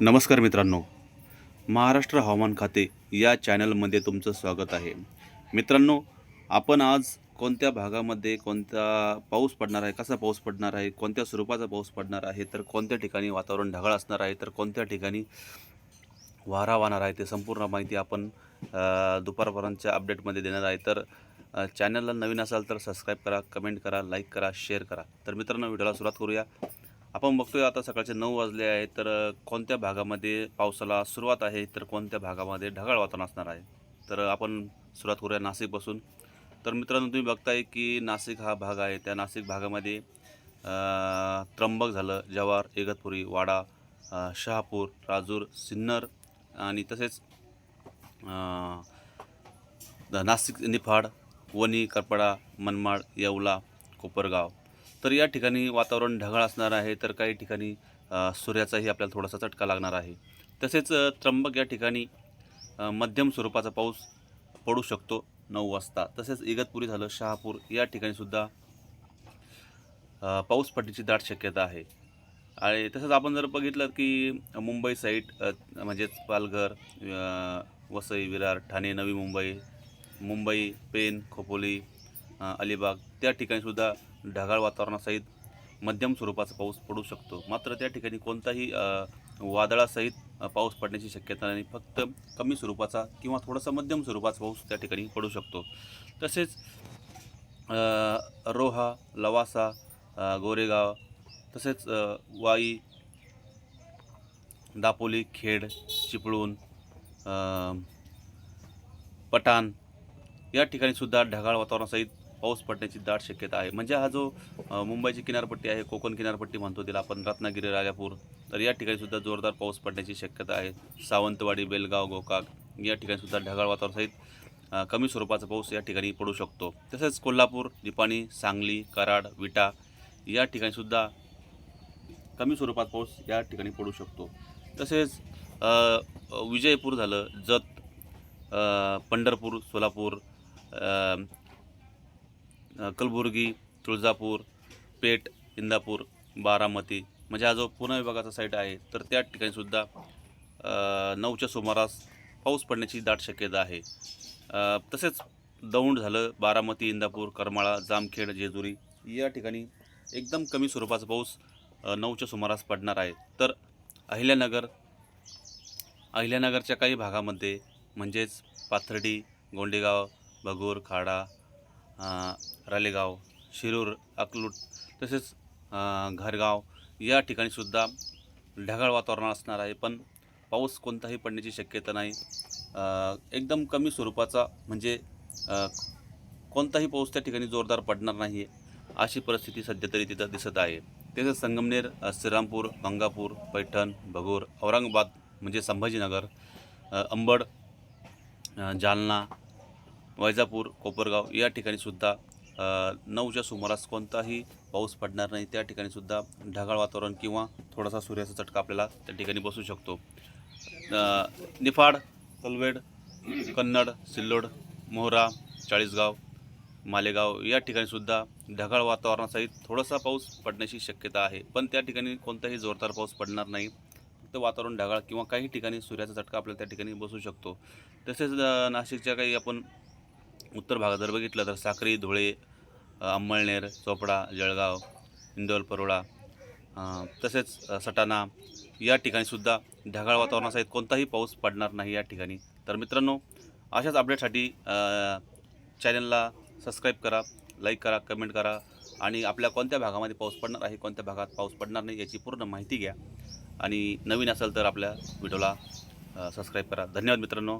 नमस्कार मित्रांनो. महाराष्ट्र हवामान खाते या चॅनलमध्ये तुमचं स्वागत आहे. मित्रांनो आपण आज कोणत्या भागामध्ये कोणता पाऊस पडणार आहे कसा पाऊस पडणार आहे कोणत्या स्वरूपाचा पाऊस पडणार आहे तर कोणत्या ठिकाणी वातावरण ढगाळ असणार आहे तर कोणत्या ठिकाणी वारा वाहणार आहे ते संपूर्ण माहिती आपण दुपारपर्यंतच्या अपडेटमध्ये देणार आहे. तर चॅनलला नवीन असाल तर सबस्क्राईब करा कमेंट करा लाईक करा शेअर करा. तर मित्रांनो व्हिडिओला सुरुवात करूया. आपण बघतोय आता सकाळचे नऊ वाजले आहे तर कोणत्या भागामध्ये पावसाला सुरुवात आहे तर कोणत्या भागामध्ये ढगाळ वातावरण असणार आहे? तर आपण सुरुवात करूया नाशिकपासून. तर मित्रांनो तुम्ही बघताय की नाशिक हा भाग आहे. त्या नाशिक भागामध्ये त्र्यंबक झालं जव्हार इगतपुरी वाडा शहापूर राजूर सिन्नर आणि तसेच नाशिक निफाड वणी करपडा मनमाड येवला कोपरगाव. तर या ठिकाणी वातावरण ढगाळ असणार आहे तर काही ठिकाणी सूर्याचाही आपल्याला थोडासा चटका लागणार आहे. तसेच त्र्यंबक या ठिकाणी मध्यम स्वरूपाचा पाऊस पडू शकतो नऊ वाजता. तसेच इगतपुरी झालं शहापूर या ठिकाणीसुद्धा पाऊस पडण्याची दाट शक्यता आहे. आणि तसंच आपण जर बघितलं की मुंबई साईट म्हणजेच पालघर वसई विरार ठाणे नवी मुंबई मुंबई पेन खोपोली अलिबाग त्या ठिकाणीसुद्धा ढगाळ वातावरणासहित मध्यम स्वरूपाचा पाऊस पडू शकतो. मात्र त्या ठिकाणी कोणताही वादळासहित पाऊस पडण्याची शक्यता नाही. फक्त कमी स्वरूपाचा किंवा थोडासा मध्यम स्वरूपाचा पाऊस त्या ठिकाणी पडू शकतो. तसेच रोहा लवासा गोरेगाव तसेच वाई दापोली खेड चिपळूण अ, पठाण या ठिकाणी सुद्धा ढगाळ वातावरणासहित पाऊस पडण्याची दाट शक्यता आहे. म्हणजे हा जो मुंबईची किनारपट्टी आहे कोकण किनारपट्टी म्हणतो तिला आपण रत्नागिरी राजापूर तर या ठिकाणी सुद्धा जोरदार पाऊस पडण्याची शक्यता आहे. सावंतवाडी बेलगाव गोकाक या ठिकाणी सुद्धा ढगाळ वातावरणासहित कमी स्वरूपाचा पाऊस या ठिकाणी पडू शकतो. तसेच कोल्हापूर निपाणी सांगली कराड विटा या ठिकाणी सुद्धा कमी स्वरूपात पाऊस या ठिकाणी पडू शकतो. तसेच विजयपूर झालं जत पंढरपूर सोलापूर कलबुर्गी तुळजापूर पेठ इंदापूर बारामती म्हणजे हा जो पुणे विभागाचा साईट आहे तर त्या ठिकाणीसुद्धा नऊच्या सुमारास पाऊस पडण्याची दाट शक्यता आहे. तसेच दौंड झालं बारामती इंदापूर करमाळा जामखेड जेजुरी या ठिकाणी एकदम कमी स्वरूपाचा पाऊस नऊच्या सुमारास पडणार आहे. तर अहिल्यानगर अहिल्यानगरच्या काही भागामध्ये म्हणजेच पाथर्डी गोंडेगाव भगूर खाडा रालेगाव शिरूर अकलूट तसेच घरगाव या ठिकाणीसुद्धा ढगाळ वातावरण असणार आहे. पण पाऊस कोणताही पडण्याची शक्यता नाही. एकदम कमी स्वरूपाचा म्हणजे कोणताही पाऊस त्या ठिकाणी जोरदार पडणार नाही अशी परिस्थिती सध्या तरी तिथं दिसत आहे. तसेच संगमनेर श्रीरामपूर गंगापूर पैठण भगूर औरंगाबाद म्हणजे संभाजीनगर अंबड जालना वैजापूर कोपरगाव या ठिकाणीसुद्धा सुद्धा नऊच्या सुमारास कोणताही पाऊस पडणार नाही. त्या ठिकाणीसुद्धा ढगाळ वातावरण किंवा थोडासा सूर्याचा चटका आपल्याला त्या ठिकाणी बसू शकतो. निफाड तलवेड कन्नड सिल्लोड मोहरा चाळीसगाव मालेगाव या ठिकाणीसुद्धा ढगाळ वातावरणासहित थोडासा पाऊस पडण्याची शक्यता आहे. पण त्या ठिकाणी कोणताही जोरदार पाऊस पडणार नाही. फक्त वातावरण ढगाळ किंवा काही ठिकाणी सूर्याचा चटका आपल्याला त्या ठिकाणी बसू शकतो. तसेच नाशिकच्या काही आपण उत्तर भागात जर बघितलं तर साक्री धुळे अंमळनेर चोपडा जळगाव इंदोल परोळा तसेच सटाणा या ठिकाणीसुद्धा ढगाळ वातावरणासहित कोणताही पाऊस पडणार नाही या ठिकाणी. तर मित्रांनो अशाच अपडेटसाठी चॅनलला सबस्क्राईब करा लाईक करा कमेंट करा आणि आपल्या कोणत्या भागामध्ये पाऊस पडणार आहे कोणत्या भागात पाऊस पडणार नाही याची पूर्ण माहिती घ्या. आणि नवीन असेल तर आपल्या व्हिडिओला सबस्क्राईब करा. धन्यवाद मित्रांनो.